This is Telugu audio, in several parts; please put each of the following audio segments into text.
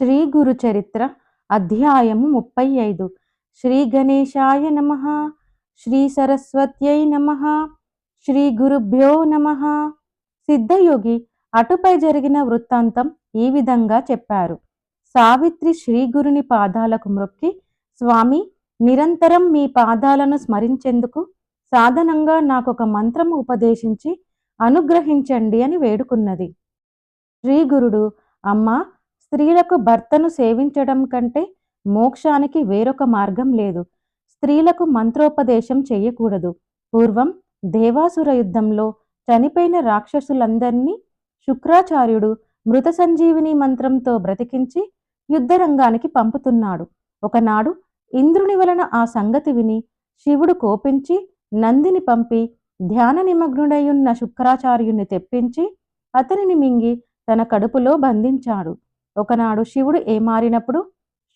శ్రీ గురు చరిత్ర అధ్యాయము ముప్పై ఐదు శ్రీ గణేశాయ నమ. శ్రీ సరస్వత్యై నమ. శ్రీ గురుభ్యో నమ. సిద్ధయోగి అటుపై జరిగిన వృత్తాంతం ఈ విధంగా చెప్పారు. సావిత్రి శ్రీ గురుని పాదాలకు మ్రొక్కి స్వామి నిరంతరం మీ పాదాలను స్మరించేందుకు సాధనంగా నాకొక మంత్రము ఉపదేశించి అనుగ్రహించండి అని వేడుకున్నది. శ్రీ గురుడు అమ్మా స్త్రీలకు భర్తను సేవించడం కంటే మోక్షానికి వేరొక మార్గం లేదు. స్త్రీలకు మంత్రోపదేశం చేయకూడదు. పూర్వం దేవాసుర యుద్ధంలో చనిపోయిన రాక్షసులందరినీ శుక్రాచార్యుడు మృత సంజీవిని మంత్రంతో బ్రతికించి యుద్ధరంగానికి పంపుతున్నాడు. ఒకనాడు ఇంద్రుని వలన ఆ సంగతి విని శివుడు కోపించి నందిని పంపి ధ్యాన నిమగ్నుడయున్న శుక్రాచార్యుణ్ణి తెప్పించి అతనిని మింగి తన కడుపులో బంధించాడు. ఒకనాడు శివుడు ఏమారినప్పుడు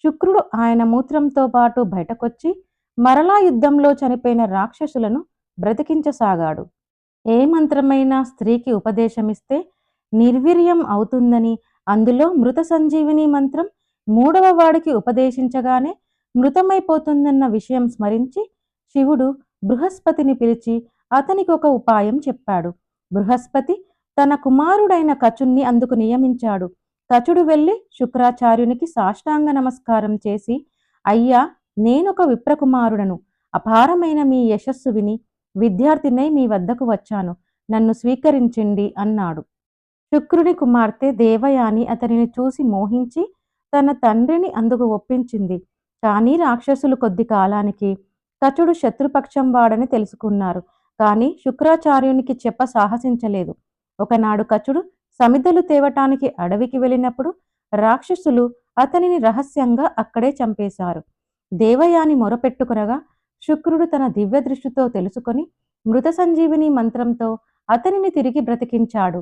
శుక్రుడు ఆయన మూత్రంతో పాటు బయటకొచ్చి మరలా యుద్ధంలో చనిపోయిన రాక్షసులను బ్రతికించసాగాడు. ఏ మంత్రమైనా స్త్రీకి ఉపదేశమిస్తే నిర్వీర్యం అవుతుందని అందులో మృత సంజీవిని మంత్రం మూడవ వాడికి ఉపదేశించగానే మృతమైపోతుందన్న విషయం స్మరించి శివుడు బృహస్పతిని పిలిచి అతనికి ఒక ఉపాయం చెప్పాడు. బృహస్పతి తన కుమారుడైన కచుణ్ణి అందుకు నియమించాడు. కచుడు వెళ్ళి శుక్రాచార్యునికి సాష్టాంగ నమస్కారం చేసి అయ్యా నేనొక విప్రకుమారుడను. అపారమైన మీ యశస్సు విని విద్యార్థినై మీ వద్దకు వచ్చాను. నన్ను స్వీకరించండి అన్నాడు. శుక్రుని కుమార్తె దేవయాని అతనిని చూసి మోహించి తన తండ్రిని అందుకు ఒప్పించింది. కానీ రాక్షసులు కొద్ది కాలానికి కచుడు శత్రుపక్షం వాడని తెలుసుకున్నారు. కానీ శుక్రాచార్యునికి చెప్ప సాహసించలేదు. ఒకనాడు కచుడు సమిధలు తేవటానికి అడవికి వెళ్ళినప్పుడు రాక్షసులు అతనిని రహస్యంగా అక్కడే చంపేశారు. దేవయాని మొరపెట్టుకునగా శుక్రుడు తన దివ్య దృష్టితో తెలుసుకొని మృత సంజీవిని మంత్రంతో అతనిని తిరిగి బ్రతికించాడు.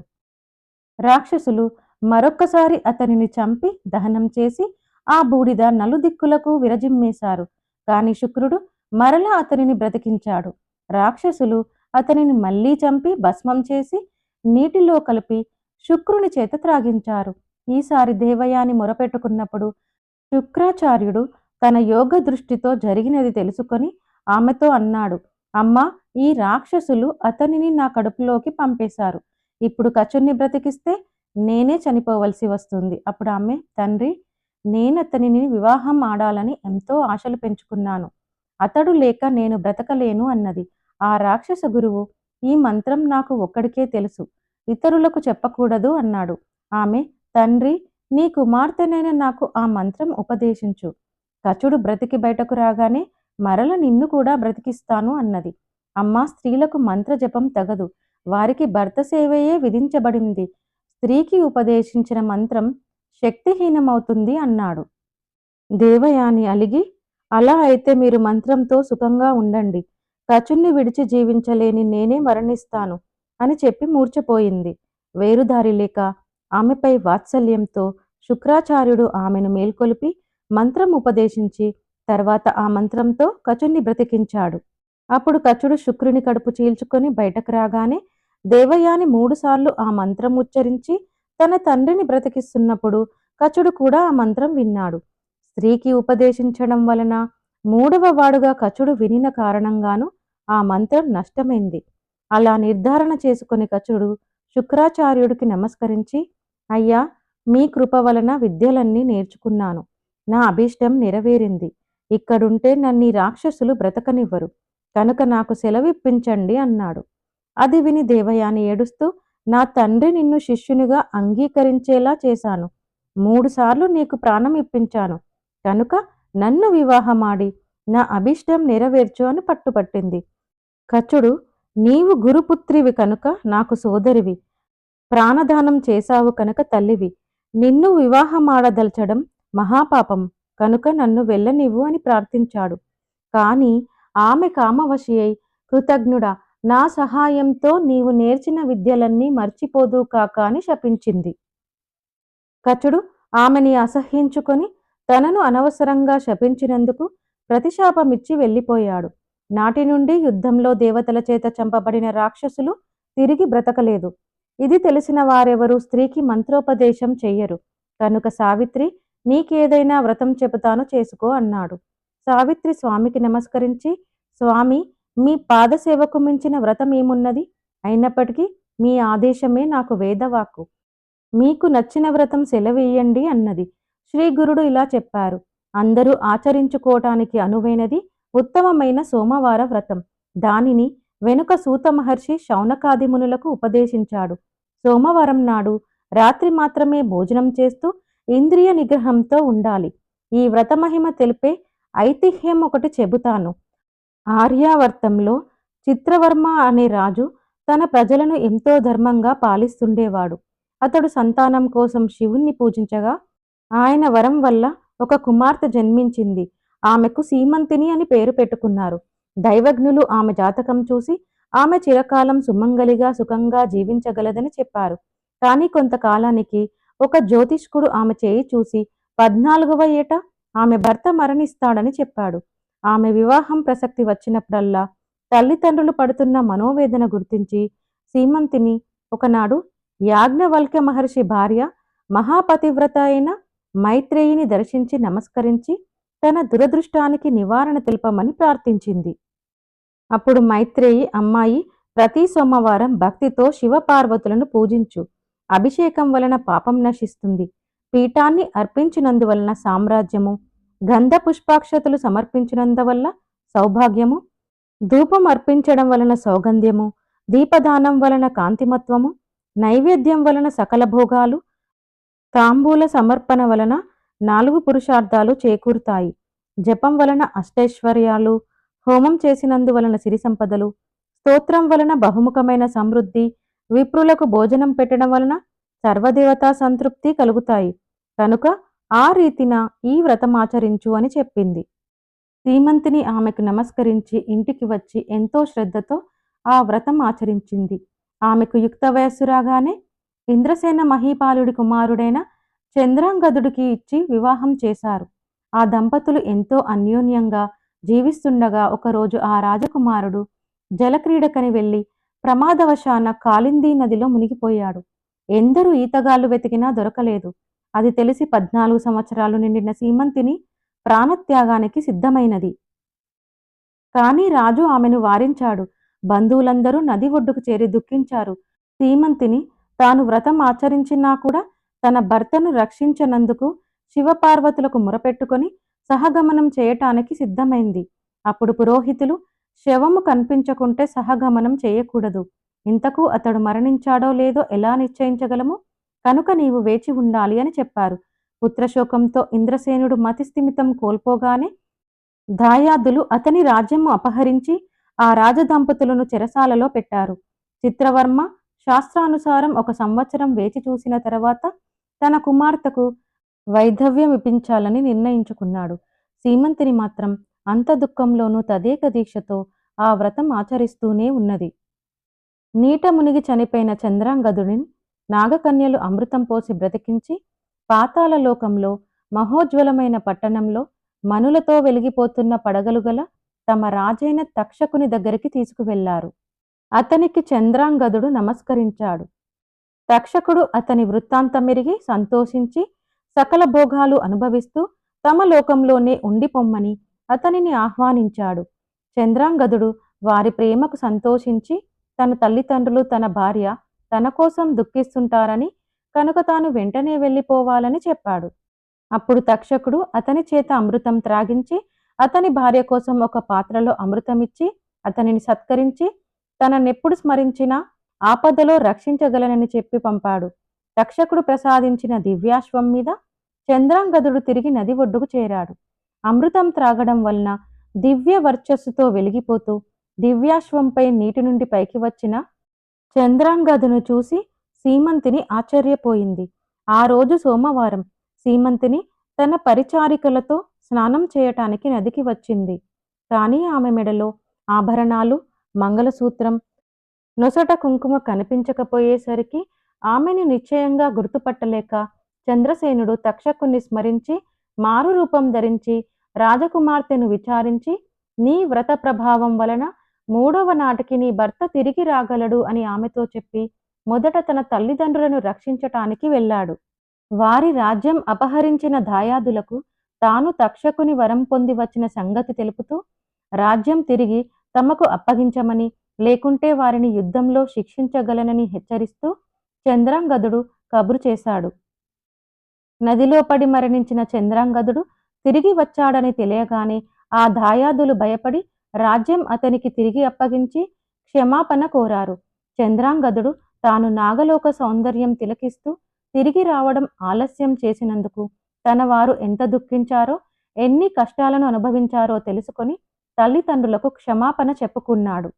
రాక్షసులు మరొక్కసారి అతనిని చంపి దహనం చేసి ఆ బూడిద నలుదిక్కులకు విరజిమ్మేశారు. కాని శుక్రుడు మరలా అతనిని బ్రతికించాడు. రాక్షసులు అతనిని మళ్ళీ చంపి భస్మం చేసి నీటిలో కలిపి శుక్రుని చేత త్రాగించారు. ఈసారి దేవయాని మొరపెట్టుకున్నప్పుడు శుక్రాచార్యుడు తన యోగ దృష్టితో జరిగినది తెలుసుకొని ఆమెతో అన్నాడు అమ్మా ఈ రాక్షసులు అతనిని నా కడుపులోకి పంపేశారు. ఇప్పుడు కచుణ్ణి బ్రతికిస్తే నేనే చనిపోవలసి వస్తుంది. అప్పుడు ఆమె తండ్రి నేనతనిని వివాహం ఆడాలని ఎంతో ఆశలు పెంచుకున్నాను. అతడు లేక నేను బ్రతకలేను అన్నది. ఆ రాక్షస గురువు ఈ మంత్రం నాకు ఒక్కడికే తెలుసు. ఇతరులకు చెప్పకూడదు అన్నాడు. ఆమె తండ్రి నీ కుమార్తెనైన నాకు ఆ మంత్రం ఉపదేశించు. కచుడు బ్రతికి బయటకు రాగానే మరల నిన్ను కూడా బ్రతికిస్తాను అన్నది. అమ్మా స్త్రీలకు మంత్ర జపం తగదు. వారికి భర్త సేవయే విధించబడింది. స్త్రీకి ఉపదేశించిన మంత్రం శక్తిహీనమవుతుంది అన్నాడు. దేవయాని అలిగి అలా అయితే మీరు మంత్రంతో సుఖంగా ఉండండి. కచుణ్ణి విడిచి జీవించలేని నేనే మరణిస్తాను. అని చెప్పి మూర్చపోయింది వేరుదారి లేక ఆమెపై వాత్సల్యంతో శుక్రాచార్యుడు ఆమెను మేల్కొలిపి మంత్రం ఉపదేశించి తర్వాత ఆ మంత్రంతో కచుణ్ణి బ్రతికించాడు. అప్పుడు కచుడు శుక్రుని కడుపు చీల్చుకొని బయటకు రాగానే దేవయాని మూడుసార్లు ఆ మంత్రం ఉచ్చరించి తన తండ్రిని బ్రతికిస్తున్నప్పుడు కచుడు కూడా ఆ మంత్రం విన్నాడు. స్త్రీకి ఉపదేశించడం వలన మూడవ వాడుగా కచుడు వినిన కారణంగాను ఆ మంత్రం నష్టమైంది. అలా నిర్ధారణ చేసుకుని కచుడు శుక్రాచార్యుడికి నమస్కరించి అయ్యా మీ కృప వలన విద్యలన్నీ నేర్చుకున్నాను. నా అభీష్టం నెరవేరింది. ఇక్కడుంటే నన్ను రాక్షసులు బ్రతకనివ్వరు. కనుక నాకు సెలవిప్పించండి అన్నాడు. అది విని దేవయాని ఏడుస్తూ నా తండ్రి నిన్ను శిష్యునిగా అంగీకరించేలా చేశాను. మూడుసార్లు నీకు ప్రాణం ఇప్పించాను. కనుక నన్ను వివాహమాడి నా అభిష్టం నెరవేర్చు అని పట్టుపట్టింది. కచుడు నీవు గురుపుత్రివి కనుక నాకు సోదరివి. ప్రాణదానం చేశావు కనుక తల్లివి. నిన్ను వివాహమాడదల్చడం మహాపాపం. కనుక నన్ను వెళ్ళనివ్వు అని ప్రార్థించాడు. కాని ఆమె కామవశి అయి కృతజ్ఞుడా నా సహాయంతో నీవు నేర్చిన విద్యలన్నీ మర్చిపోదు కాక అని శపించింది. కచుడు ఆమెని అసహ్యించుకొని తనను అనవసరంగా శపించినందుకు ప్రతిశాపమిచ్చి వెళ్ళిపోయాడు. నాటి నుండి యుద్ధంలో దేవతల చేత చంపబడిన రాక్షసులు తిరిగి బ్రతకలేదు. ఇది తెలిసిన వారెవరూ స్త్రీకి మంత్రోపదేశం చెయ్యరు. కనుక సావిత్రి నీకేదైనా వ్రతం చెబుతాను చేసుకో అన్నాడు. సావిత్రి స్వామికి నమస్కరించి స్వామి మీ పాదసేవకు మించిన వ్రతం ఏమున్నది? అయినప్పటికీ మీ ఆదేశమే నాకు వేదవాక్కు. మీకు నచ్చిన వ్రతం సెలవేయండి అన్నది. శ్రీ గురుడు ఇలా చెప్పారు. అందరూ ఆచరించుకోవటానికి అనువైనది ఉత్తమమైన సోమవార వ్రతం. దానిని వెనుక సూత మహర్షి శౌనకాదిమునులకు ఉపదేశించాడు. సోమవారం నాడు రాత్రి మాత్రమే భోజనం చేస్తూ ఇంద్రియ నిగ్రహంతో ఉండాలి. ఈ వ్రత మహిమ తెలిపే ఐతిహ్యం ఒకటి చెబుతాను. ఆర్యావర్తంలో చిత్రవర్మ అనే రాజు తన ప్రజలను ఎంతో ధర్మంగా పాలిస్తుండేవాడు. అతడు సంతానం కోసం శివుణ్ణి పూజించగా ఆయన వరం వల్ల ఒక కుమార్తె జన్మించింది. ఆమెకు సీమంతిని అని పేరు పెట్టుకున్నారు. దైవజ్ఞులు ఆమె జాతకం చూసి ఆమె చిరకాలం సుమంగలిగా సుఖంగా జీవించగలదని చెప్పారు. కానీ కొంతకాలానికి ఒక జ్యోతిష్కుడు ఆమె చేయి చూసి పద్నాలుగవ ఏట ఆమె భర్త మరణిస్తాడని చెప్పాడు. ఆమె వివాహం ప్రసక్తి వచ్చినప్పుడల్లా తల్లిదండ్రులు పడుతున్న మనోవేదన గుర్తించి సీమంతిని ఒకనాడు యాజ్ఞవల్క్య మహర్షి భార్య మహాపతివ్రత అయిన మైత్రేయిని దర్శించి నమస్కరించి తన దురదృష్టానికి నివారణ తెలపమని ప్రార్థించింది. అప్పుడు మైత్రేయి అమ్మాయి ప్రతి సోమవారం భక్తితో శివపార్వతులను పూజించు. అభిషేకం వలన పాపం నశిస్తుంది. పీఠాన్ని అర్పించినందువలన సామ్రాజ్యము గంధ పుష్పాక్షతలు సమర్పించినందువల్ల సౌభాగ్యము ధూపం అర్పించడం వలన సౌగంధ్యము దీపదానం వలన కాంతిమత్వము నైవేద్యం వలన సకల భోగాలు తాంబూల సమర్పణ వలన నాలుగు పురుషార్థాలు చేకూరుతాయి. జపం వలన అష్టైశ్వర్యాలు హోమం చేసినందువలన సిరి సంపదలు స్తోత్రం వలన బహుముఖమైన సమృద్ధి విప్రులకు భోజనం పెట్టడం వలన సర్వదేవతా సంతృప్తి కలుగుతాయి. కనుక ఆ రీతిన ఈ వ్రతం ఆచరించు అని చెప్పింది. శ్రీమంతిని ఆమెకు నమస్కరించి ఇంటికి వచ్చి ఎంతో శ్రద్ధతో ఆ వ్రతం ఆచరించింది. ఆమెకు యుక్త వయస్సు రాగానే ఇంద్రసేన మహీపాలుడి కుమారుడైన చంద్రాంగదుడికి ఇచ్చి వివాహం చేశారు. ఆ దంపతులు ఎంతో అన్యోన్యంగా జీవిస్తుండగా ఒకరోజు ఆ రాజకుమారుడు జలక్రీడకని వెళ్ళి ప్రమాదవశాన కాలిందీ నదిలో మునిగిపోయాడు. ఎందరూ ఈతగాళ్ళు వెతికినా దొరకలేదు. అది తెలిసి పద్నాలుగు సంవత్సరాలు నిండిన సీమంతిని ప్రాణత్యాగానికి సిద్ధమైనది. కానీ రాజు ఆమెను వారించాడు. బంధువులందరూ నది ఒడ్డుకు చేరి దుఃఖించారు. సీమంతిని తాను వ్రతం ఆచరించినా కూడా తన భర్తను రక్షించనందుకు శివపార్వతులకు మురపెట్టుకొని సహగమనం చేయటానికి సిద్ధమైంది. అప్పుడు పురోహితులు శవము కనిపించకుంటే సహగమనం చేయకూడదు. ఇంతకు అతడు మరణించాడో లేదో ఎలా నిశ్చయించగలము? కనుక నీవు వేచి ఉండాలి అని చెప్పారు. పుత్రశోకంతో ఇంద్రసేనుడు మతిస్థిమితం కోల్పోగానే దాయాదులు అతని రాజ్యము అపహరించి ఆ రాజదంపతులను చెరసాలలో పెట్టారు. చిత్రవర్మ శాస్త్రానుసారం ఒక సంవత్సరం వేచి చూసిన తర్వాత తన కుమార్తెకు వైధవ్యం ఇప్పించాలని నిర్ణయించుకున్నాడు. సీమంతిని మాత్రం అంత దుఃఖంలోనూ తదేక దీక్షతో ఆ వ్రతం ఆచరిస్తూనే ఉన్నది. నీట మునిగి చనిపోయిన చంద్రాంగదుడిని నాగకన్యలు అమృతం పోసి బ్రతికించి పాతాల లోకంలో మహోజ్వలమైన పట్టణంలో మనులతో వెలిగిపోతున్న పడగలు గల తమ రాజైన తక్షకుని దగ్గరికి తీసుకువెళ్ళారు. అతనికి చంద్రాంగదుడు నమస్కరించాడు. రక్షకుడు అతని వృత్తాంతమెరిగి సంతోషించి సకల భోగాలు అనుభవిస్తూ తమ లోకంలోనే ఉండిపొమ్మని అతనిని ఆహ్వానించాడు. చంద్రాంగదుడు వారి ప్రేమకు సంతోషించి తన తల్లిదండ్రులు తన భార్య తన కోసం దుఃఖిస్తుంటారని కనుక తాను వెంటనే వెళ్ళిపోవాలని చెప్పాడు. అప్పుడు తక్షకుడు అతని చేత అమృతం త్రాగించి అతని భార్య కోసం ఒక పాత్రలో అమృతమిచ్చి అతనిని సత్కరించి తననెప్పుడు స్మరించినా ఆపదలో రక్షించగలనని చెప్పి పంపాడు. రక్షకుడు ప్రసాదించిన దివ్యాశ్వం మీద చంద్రాంగదుడు తిరిగి నది ఒడ్డుకు చేరాడు. అమృతం త్రాగడం వలన దివ్య వర్చస్సుతో వెలిగిపోతూ దివ్యాశ్వంపై నీటి నుండి పైకి వచ్చిన చంద్రాంగదును చూసి సీమంతిని ఆశ్చర్యపోయింది. ఆ రోజు సోమవారం సీమంతిని తన పరిచారికలతో స్నానం చేయటానికి నదికి వచ్చింది. కానీ ఆమె మెడలో ఆభరణాలు మంగళసూత్రం నొసట కుంకుమ కనిపించకపోయేసరికి ఆమెను నిశ్చయంగా గుర్తుపట్టలేక చంద్రసేనుడు తక్షకుణ్ణి స్మరించి మారు రూపం ధరించి రాజకుమార్తెను విచారించి నీ వ్రత ప్రభావం వలన మూడవ నాటికి నీ భర్త తిరిగి రాగలడు అని ఆమెతో చెప్పి మొదట తన తల్లిదండ్రులను రక్షించటానికి వెళ్ళాడు. వారి రాజ్యం అపహరించిన దాయాదులకు తాను తక్షకుని వరం పొంది వచ్చిన సంగతి తెలుపుతూ రాజ్యం తిరిగి తమకు అప్పగించమని లేకుంటే వారిని యుద్ధంలో శిక్షించగలనని హెచ్చరిస్తూ చంద్రాంగదుడు కబురు చేశాడు. నదిలో పడి మరణించిన చంద్రాంగదుడు తిరిగి వచ్చాడని తెలియగానే ఆ దాయాదులు భయపడి రాజ్యం అతనికి తిరిగి అప్పగించి క్షమాపణ కోరారు. చంద్రాంగదుడు తాను నాగలోక సౌందర్యం తిలకిస్తూ తిరిగి రావడం ఆలస్యం చేసినందుకు తన వారు ఎంత దుఃఖించారో ఎన్ని కష్టాలను అనుభవించారో తెలుసుకొని తల్లిదండ్రులకు క్షమాపణ చెప్పుకున్నాడు.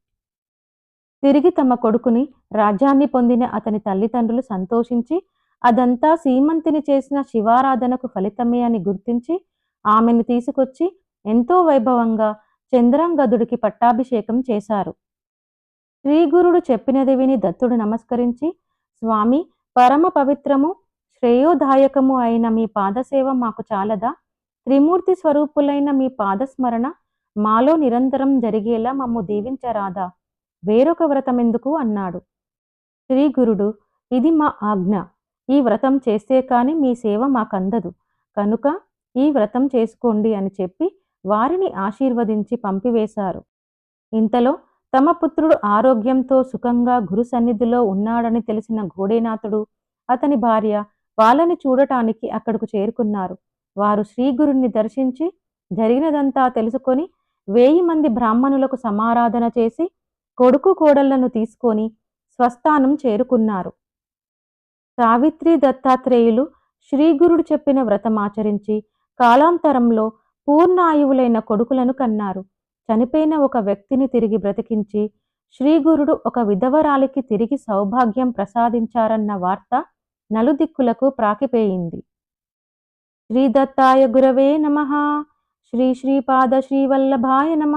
తిరిగి తమ కొడుకుని రాజ్యాన్ని పొందిన అతని తల్లిదండ్రులు సంతోషించి అదంతా సీమంతిని చేసిన శివారాధనకు ఫలితమే అని గుర్తించి ఆమెను తీసుకొచ్చి ఎంతో వైభవంగా చంద్రంగదుడికి పట్టాభిషేకం చేశారు. శ్రీగురుడు చెప్పినది విని దత్తుడు నమస్కరించి స్వామి పరమ పవిత్రము శ్రేయోదాయకము అయిన మీ పాదసేవ మాకు చాలదా? త్రిమూర్తి స్వరూపులైన మీ పాదస్మరణ మాలో నిరంతరం జరిగేలా మమ్ము దీవించరాదా? వేరొక వ్రతమెందుకు అన్నాడు. శ్రీగురుడు ఇది మా ఆజ్ఞ. ఈ వ్రతం చేస్తే కానీ మీ సేవ మాకందదు. కనుక ఈ వ్రతం చేసుకోండి అని చెప్పి వారిని ఆశీర్వదించి పంపివేశారు. ఇంతలో తమ పుత్రుడు ఆరోగ్యంతో సుఖంగా గురు సన్నిధిలో ఉన్నాడని తెలిసిన ఘోడేనాథుడు అతని భార్య వాళ్ళని చూడటానికి అక్కడకు చేరుకున్నారు. వారు శ్రీగురుణ్ణి దర్శించి జరిగినదంతా తెలుసుకొని వేయి మంది బ్రాహ్మణులకు సమారాధన చేసి కొడుకు కోడళ్ళను తీసుకొని స్వస్థానం చేరుకున్నారు. సావిత్రి దత్తాత్రేయులు శ్రీగురుడు చెప్పిన వ్రతమాచరించి కాలాంతరంలో పూర్ణాయువులైన కొడుకులను కన్నారు. చనిపోయిన ఒక వ్యక్తిని తిరిగి బ్రతికించి శ్రీగురుడు ఒక విధవరాలికి తిరిగి సౌభాగ్యం ప్రసాదించారన్న వార్త నలుదిక్కులకు ప్రాకిపోయింది. శ్రీదత్తాయ గురవే నమ. శ్రీ శ్రీపాద శ్రీవల్లభాయ నమ.